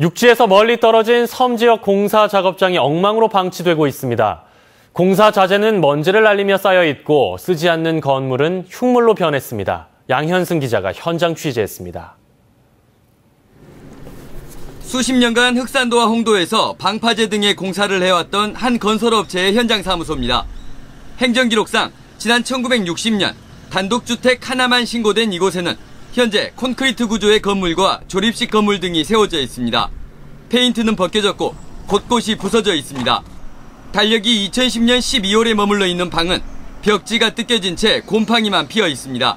육지에서 멀리 떨어진 섬 지역 공사 작업장이 엉망으로 방치되고 있습니다. 공사 자재는 먼지를 날리며 쌓여 있고 쓰지 않는 건물은 흉물로 변했습니다. 양현승 기자가 현장 취재했습니다. 수십 년간 흑산도와 홍도에서 방파제 등의 공사를 해왔던 한 건설업체의 현장 사무소입니다. 행정기록상 지난 1960년 단독주택 하나만 신고된 이곳에는 현재 콘크리트 구조의 건물과 조립식 건물 등이 세워져 있습니다. 페인트는 벗겨졌고 곳곳이 부서져 있습니다. 달력이 2010년 12월에 머물러 있는 방은 벽지가 뜯겨진 채 곰팡이만 피어 있습니다.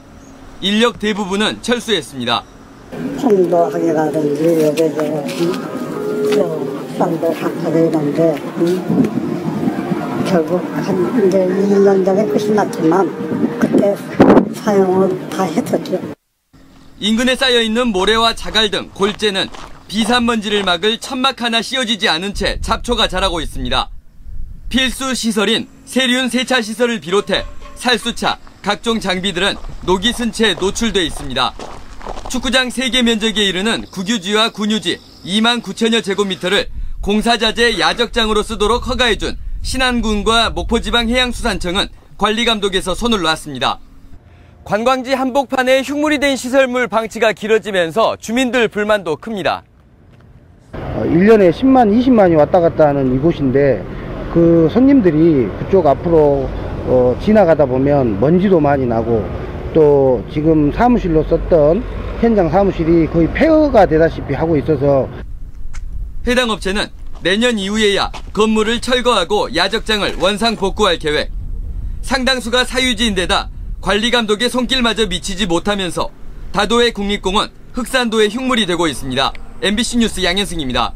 인력 대부분은 철수했습니다. 송도하게라든지 여기서 쌍도 각하게라는데 결국 한 이제 1년 전에 끝이 났지만 그때 사용을 다 했었죠. 인근에 쌓여 있는 모래와 자갈 등 골재는 비산먼지를 막을 천막 하나 씌워지지 않은 채 잡초가 자라고 있습니다. 필수 시설인 세륜 세차 시설을 비롯해 살수차, 각종 장비들은 녹이 쓴 채 노출돼 있습니다. 축구장 3개 면적에 이르는 국유지와 군유지 2만 9천여 제곱미터를 공사자재 야적장으로 쓰도록 허가해준 신안군과 목포지방해양수산청은 관리감독에서 손을 놨습니다. 관광지 한복판에 흉물이 된 시설물 방치가 길어지면서 주민들 불만도 큽니다. 1년에 10만, 20만이 왔다 갔다 하는 이곳인데 그 손님들이 그쪽 앞으로 어, 지나가다 보면 먼지도 많이 나고 또 지금 사무실로 썼던 현장 사무실이 거의 폐허가 되다시피 하고 있어서 해당 업체는 내년 이후에야 건물을 철거하고 야적장을 원상 복구할 계획. 상당수가 사유지인데다 관리 감독의 손길마저 미치지 못하면서 다도해 국립공원, 흑산도의 흉물이 되고 있습니다. MBC 뉴스 양현승입니다.